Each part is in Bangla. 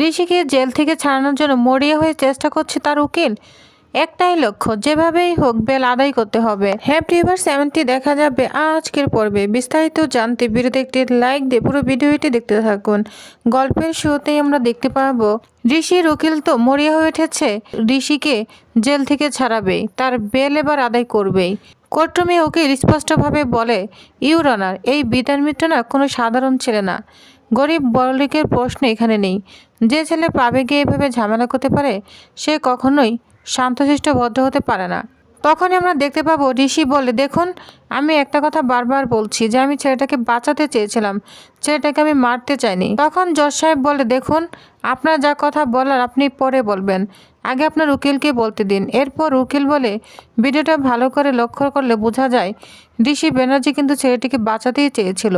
ঋষিকে জেল থেকে ছাড়ানোর জন্য মরিয়া হয়ে চেষ্টা করছে তার উকিল। একটাই লক্ষ্য, যেভাবেই হোক বেল আদায় করতে হবে। হ্যাপি এভার সেভেনটি দেখা যাবে আজকের পর্বে। বিস্তারিত জানতে ভিডিওতে একটি লাইক দিয়ে পুরো ভিডিওটি দেখতে থাকুন। গল্পের শুরুতেই আমরা দেখতে পাবো, ঋষির উকিল তো মরিয়া হয়ে উঠেছে, ঋষিকে জেল থেকে ছাড়াবেই তার বেল এবার আদায় করবেই। কোর্টরুমে উকিল স্পষ্টভাবে বলে ইউরানার এই বিধান মিত্র না কোনো সাধারণ ছেলে না। গরিব বড়লিকের প্রশ্ন এখানে নেই। যে ছেলে পাবে গিয়ে এভাবে ঝামেলা করতে পারে, সে কখনোই শান্তশিষ্ট ভদ্র হতে পারে না। তখনই আমরা দেখতে পাবো, ঋষি বলে, দেখুন, আমি একটা কথা বারবার বলছি যে আমি ছেলেটাকে বাঁচাতে চেয়েছিলাম। ছেলেটাকে আমি মারতে চাইনি। তখন জজ সাহেব বলে, দেখুন, আপনার যা কথা বলার আপনি পরে বলবেন। আগে আপনার উকিলকে বলতে দিন। এরপর উকিল বলে, ভিডিওটা ভালো করে লক্ষ্য করলে বোঝা যায়, ঋষি ব্যানার্জি কিন্তু ছেলেটিকে বাঁচাতেই চেয়েছিল।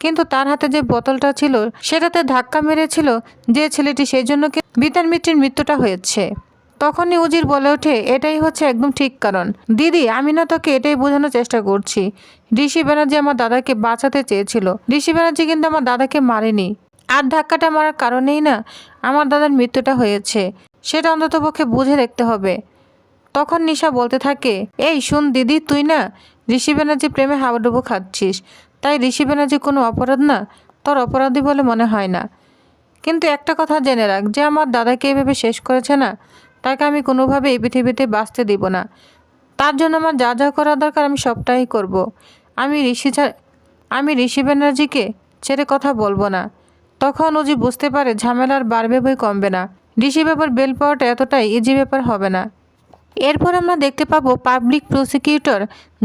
কিন্তু তার হাতে যে বোতলটা ছিল, সেটাতে ধাক্কা মেরেছিল যে ছেলেটি, সেই জন্য বিতান মিত্রির মৃত্যুটা হয়েছে? তখনই উজির বলে ওঠে, এটাই হচ্ছে একদম ঠিক কারণ। দিদি, আমি না তোকে এটাই বোঝানোর চেষ্টা করছি। ঋষি ব্যানার্জি আমার দাদাকে বাঁচাতে চেয়েছিল। ঋষি ব্যানার্জি কিন্তু আমার দাদাকে মারেনি। আর ধাক্কাটা মারার কারণেই না আমার দাদার মৃত্যুটা হয়েছে। সেটা অন্ততপক্ষে বুঝে দেখতে হবে। তখন নিশা বলতে থাকে, এই শুন দিদি, তুই না ঋষি ব্যানার্জি প্রেমে হাবুডুবু খাচ্ছিস। তাই ঋষি ব্যানার্জি কোনো অপরাধ না তোর অপরাধী বলে মনে হয় না। কিন্তু একটা কথা জেনে রাখ, যে আমার দাদাকে এভাবে শেষ করেছে না তাকে আমি কোনোভাবে এই পৃথিবীতে বাঁচতে দিব না। তার জন্য আমার যা যা করা দরকার আমি সবটাই করব। আমি ঋষি আমি ঋষি ব্যানার্জিকে ছেড়ে কথা বলব না। তখন উজি বুঝতে পারে ঝামেলার বাড়বে বই কমবে না। ঋষি ব্যাপার বেল পাওয়াটা এতটাই ইজি ব্যাপার হবে না। এরপর আমরা দেখতে পাবো পাবলিক প্রসিকিউটর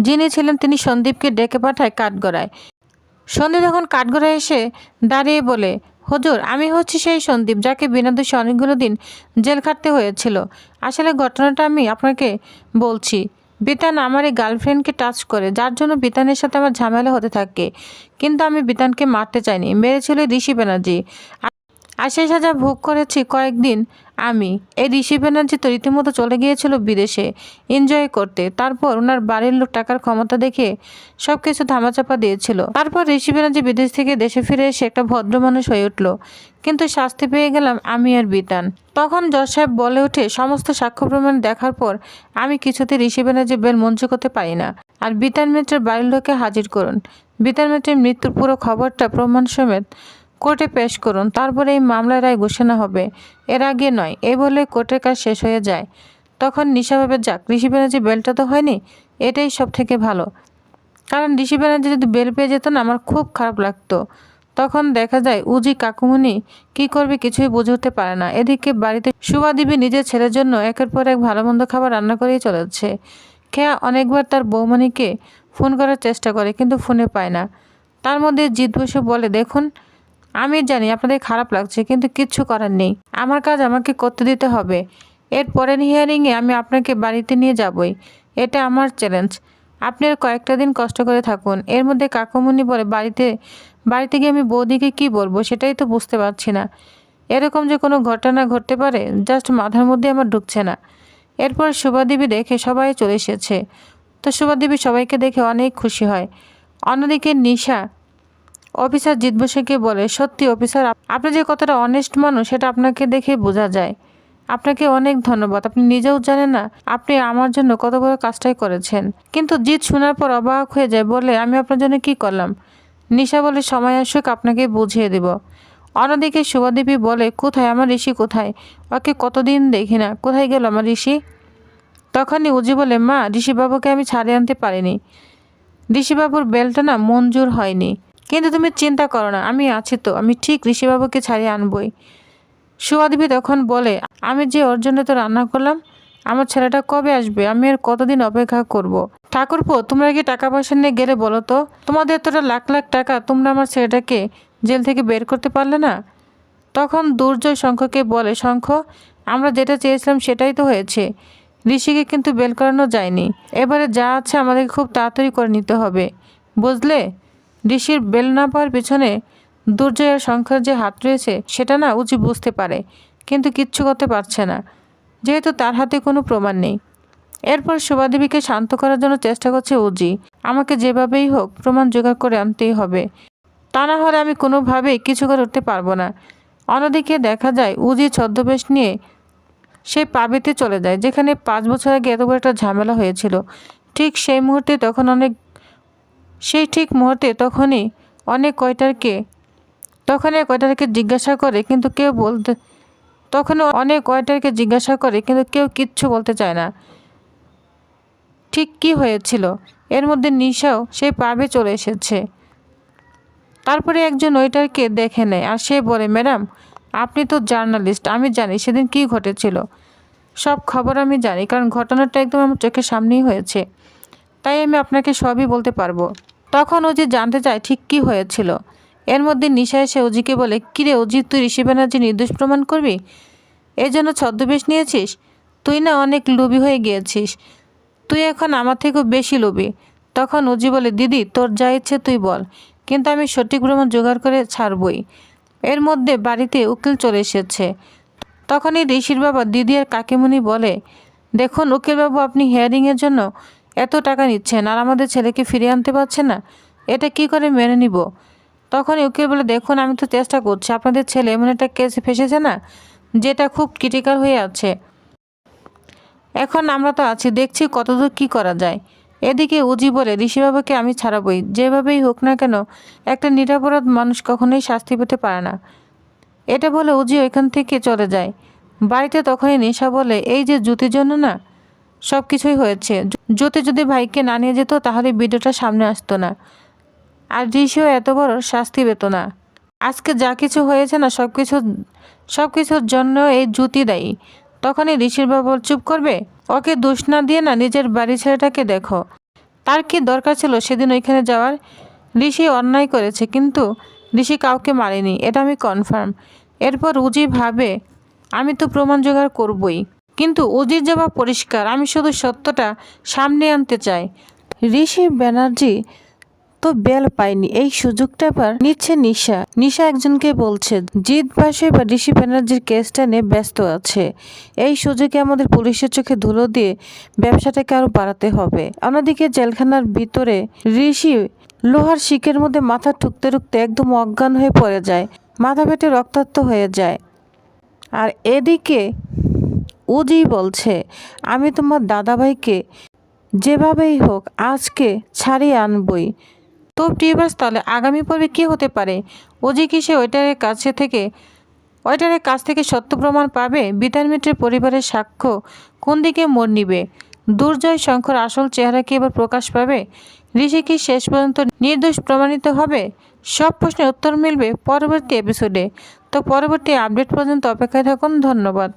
যিনি ছিলেন তিনি সন্দীপকে ডেকে পাঠায় কাঠগড়ায়। সন্দীপ যখন কাঠগড়ায় এসে দাঁড়িয়ে বলে হুজুর, আমি হচ্ছি সেই সন্দীপ যাকে বিনা দোষে অনেকগুলো দিন জেল খাটতে হয়েছিল। আসলে ঘটনাটা আমি আপনাকে বলছি, বিতান আমার এই গার্লফ্রেন্ডকে টাচ করে, যার জন্য বিতানের সাথে আমার ঝামেলা হতে থাকে। কিন্তু আমি বিতানকে মারতে চাইনি, মেরেছিল ঋষি ব্যানার্জি। সেই সাজা ভোগ করেছি কয়েকদিন। আমি, এই ঋষি ব্যানার্জি তো রীতিমতো চলে গিয়েছিল বিদেশে এনজয় করতে। তারপর ওনার বাড়ির লোক টাকার ক্ষমতা দেখে সব কিছু ধামাচাপা দিয়েছিল। তারপর ঋষি ব্যানার্জি বিদেশ থেকে দেশে ফিরে এসে একটা ভদ্র মানুষ হয়ে উঠল। কিন্তু শাস্তি পেয়ে গেলাম আমি আর বিতান। তখন জজ সাহেব বলে ওঠে, সমস্ত সাক্ষ্য প্রমাণ দেখার পর আমি কিছুতে ঋষি ব্যানার্জি বেল মঞ্জুর করতে পারি না। আর বিতান মিত্রের বাড়ির লোককে হাজির করুন। বিতান মিত্রের মৃত্যুর পুরো খবরটা প্রমাণ সমেত কোর্টে পেশ করুন, তারপরে এই মামলার রায় ঘোষণা হবে। এর আগে নয় এই বলে কোর্টের কাজ শেষ হয়ে যায়। তখন নিশাভাবে যাক, ঋষি ব্যানার্জি বেলটা তো হয়নি? এটাই সব থেকে ভালো। কারণ ঋষি ব্যানার্জি যদি বেল পেয়ে যেত না আমার খুব খারাপ লাগতো। তখন দেখা যায়, উজি কাকুমুনি কি করবে কিছুই বুঝে উঠতে পারে না। এদিকে বাড়িতে সুভা দিবি নিজের ছেলের জন্য একের পর এক ভালো মন্দ খাবার রান্না করেই চলেছে। খেয়া অনেকবার তার বৌমণিকে ফোন করার চেষ্টা করে, কিন্তু ফোনে পায় না। তার মধ্যে জিত বসে বলে, দেখুন আমি জানি আপনাদের খারাপ লাগছে, কিন্তু কিচ্ছু করার নেই। আমার কাজ আমাকে করতে দিতে হবে। এর পরের হিয়ারিংয়ে আমি আপনাকে বাড়িতে নিয়ে যাবই। এটা আমার চ্যালেঞ্জ আপনি কয়েকটা দিন কষ্ট করে থাকুন। এর মধ্যে কাকুমণি বলে, বাড়িতে বাড়িতে গিয়ে আমি বৌদিকে কি বলব, সেটাই তো বুঝতে পারছি না। এরকম যে কোনো ঘটনা ঘটতে পারে জাস্ট মাথার মধ্যে আমার ঢুকছে না। এরপর শুভাদেবী দেখে সবাই চলে এসেছে। তো শুভাদেবী সবাইকে দেখে অনেক খুশি হয়। অন্যদিকে নিশা অফিসার জিত বলে, সত্যি অফিসার আপনি যে কতটা অনেস্ট মানুষ, সেটা আপনাকে দেখে বোঝা যায়। আপনাকে অনেক ধন্যবাদ। আপনি নিজেও জানেন না, আপনি আমার জন্য কত বড় কাজটাই করেছেন। কিন্তু জিত শোনার পর অবাক হয়ে যায়, বলে, আমি আপনার জন্য কি করলাম? নিশা বলে, সময় আসুক, আপনাকে বুঝিয়ে দেব। অন্যদিকে শুভাদেবী বলে, কোথায়? আমার ঋষি কোথায়? ওকে কতদিন দেখি না। কোথায় গেল আমার ঋষি? তখনই উজি বলে, মা, ঋষিবাবুকে আমি ছাড়িয়ে আনতে পারিনি। ঋষিবাবুর বেলটা না মঞ্জুর হয়নি। কিন্তু তুমি চিন্তা করো না, আমি আছি তো, আমি ঠিক ঋষিবাবুকে ছাড়িয়ে আনবই। সুয়াদেবী তখন বলে, আমি যে ওর জন্য তো রান্না করলাম, আমার ছেলেটা কবে আসবে? আমি আর কতদিন অপেক্ষা করব। ঠাকুরপো, তোমরা কি টাকা পয়সা নিয়ে গেলে বলো তো? তোমাদের এতটা লাখ লাখ টাকা তোমরা আমার ছেলেটাকে জেল থেকে বের করতে পারলে না? তখন দুর্জয় শঙ্খকে বলে, শঙ্খ, আমরা যেটা চেয়েছিলাম সেটাই তো হয়েছে। ঋষিকে কিন্তু বেল করানো যায়নি। এবারে যা আছে আমাদেরকে খুব তাড়াতাড়ি করে নিতে হবে। বুঝলে? ঋষির বেল না পাওয়ার পিছনে দুর্জয়ের শঙ্খের যে হাত রয়েছে, সেটা না উচি বুঝতে পারে, কিন্তু কিচ্ছু করতে পারছে না। যেহেতু তার হাতে কোনো প্রমাণ নেই। এরপর শোভাদেবীকে শান্ত করার জন্য চেষ্টা করছে উজি। আমাকে যেভাবেই হোক প্রমাণ জোগাড় করে আনতেই হবে। তা না হলে আমি কোনোভাবেই কিছু করে উঠতে পারব না। অন্যদিকে দেখা যায় উজি ছদ্মবেশ নিয়ে সে পাবেতে চলে যায়, যেখানে পাঁচ বছর আগে এত বড় একটা ঝামেলা হয়েছিল। ঠিক সেই মুহূর্তে তখন অনেক সেই ঠিক মুহূর্তে তখনই অনেক কয়টারকে তখন এক কয়টারকে জিজ্ঞাসা করে কিন্তু কেউ বলতে তখন অনেক কয়টারকে জিজ্ঞাসা করে কিন্তু কেউ কিচ্ছু বলতে চায় না। ঠিক কি হয়েছিল? এর মধ্যে নিশাও সেই পাবে চলে এসেছে। তারপরে একজন ওয়েটারকে দেখে নেয় আর সে বলে, ম্যাডাম, আপনি তো জার্নালিস্ট, আমি জানি সেদিন কি ঘটেছিল। সব খবর আমি জানি, কারণ ঘটনাটা একদম আমার চোখের সামনেই হয়েছে। তাই আমি আপনাকে সবই বলতে পারব। তখন যে জানতে চায় ঠিক কি হয়েছিল। এর মধ্যে নিশা এসে অজিকে বলে, কিরে অজিত, তুই ঋষি ব্যানার্জি নির্দোষ প্রমাণ করবি? এই জন্য ছদ্মবেশ নিয়েছিস? তুই না অনেক লোভী হয়ে গিয়েছিস। তুই এখন আমার থেকেও বেশি লোভী। তখন অজি বলে, দিদি, তোর যা ইচ্ছে তুই বল, কিন্তু আমি সঠিক প্রমাণ জোগাড় করে ছাড়বই। এর মধ্যে বাড়িতে উকিল চলে এসেছে। তখনই ঋষির বাবা দিদি আর কাকিমুনি বলে, দেখুন, উকিলবাবু, আপনি হিয়ারিংয়ের জন্য এত টাকা নিচ্ছেন আর আমাদের ছেলেকে ফিরিয়ে আনতে পারছেন না? এটা কি করে মেনে নিব? তখনই উকিল বলে, দেখুন, আমি তো চেষ্টা করছি। আপনাদের ছেলে এমন একটা কেস ফেসেছে না, যেটা খুব ক্রিটিক্যাল হয়ে আছে। এখন আমরা তো আছি, দেখছি কতদূর কি করা যায়। এদিকে উজি বলে ঋষিবাবুকে আমি ছাড়াবই। যেভাবেই হোক না কেন, একটা নিরাপরাধ মানুষ কখনোই শাস্তি পেতে পারে না। এটা বলে উজি ওইখান থেকে চলে যায়। বাড়িতে তখনই নেশা বলে, এই যে জ্যোতির জন্য না সব কিছুই হয়েছে। জ্যোতি যদি ভাইকে না নিয়ে যেত, তাহলে ভিডিওটা সামনে আসতো না। আর ঋষিও এত বড় শাস্তি পেত না। আজকে যা কিছু হয়েছে না সব কিছু সব কিছুর জন্য এই জ্যোতি দায়ী। তখনই ঋষির বাবা চুপ করবে? ওকে দোষ না দিয়ে না নিজের বাড়ি ছেলেটাকে দেখো। তার কি দরকার ছিল সেদিন ওইখানে যাওয়ার? ঋষি অন্যায় করেছে, কিন্তু ঋষি কাউকে মারেনি, এটা আমি কনফার্ম এরপর উজি ভাবে, আমি তো প্রমাণ জোগাড় করবই। কিন্তু উজির জবাব পরিষ্কার, আমি শুধু সত্যটা সামনে আনতে চাই। ঋষি ব্যানার্জি তো বেল পায়নি, এই সুযোগটা এবার নিচ্ছে নিশা। নিশা একজনকে বলছে, জিৎ বাসে বা ঋষি ব্যানার্জির কেসটা নিয়ে ব্যস্ত আছে। এই সুযোগে আমাদের পুলিশের চোখে ধুলো দিয়ে ব্যবসাটাকে আরও বাড়াতে হবে। অন্যদিকে জেলখানার ভিতরে ঋষি লোহার শিকের মধ্যে মাথা ঠুকতে ঠুকতে একদম অজ্ঞান হয়ে পড়ে যায়, মাথা পেটে রক্তাক্ত হয়ে যায়। আর এদিকে উজি বলছে, আমি তোমার দাদাভাইকে যেভাবেই হোক আজকে ছাড়িয়ে আনবই। তো টিভার্স তাহলে আগামী পর্বে কী হতে পারে? ওজি কি সে ওইটারের কাছে থেকে, ওইটারের কাছ থেকে সত্য প্রমাণ পাবে? বিতান মিত্রের পরিবারের সাক্ষ্য কোন দিকে মোড় নিবে? দুর্জয় শঙ্কর আসল চেহারা কি এবার প্রকাশ পাবে? ঋষি কি শেষ পর্যন্ত নির্দোষ প্রমাণিত হবে? সব প্রশ্নের উত্তর মিলবে পরবর্তী এপিসোডে তো পরবর্তী আপডেট পর্যন্ত অপেক্ষায় থাকুন। ধন্যবাদ।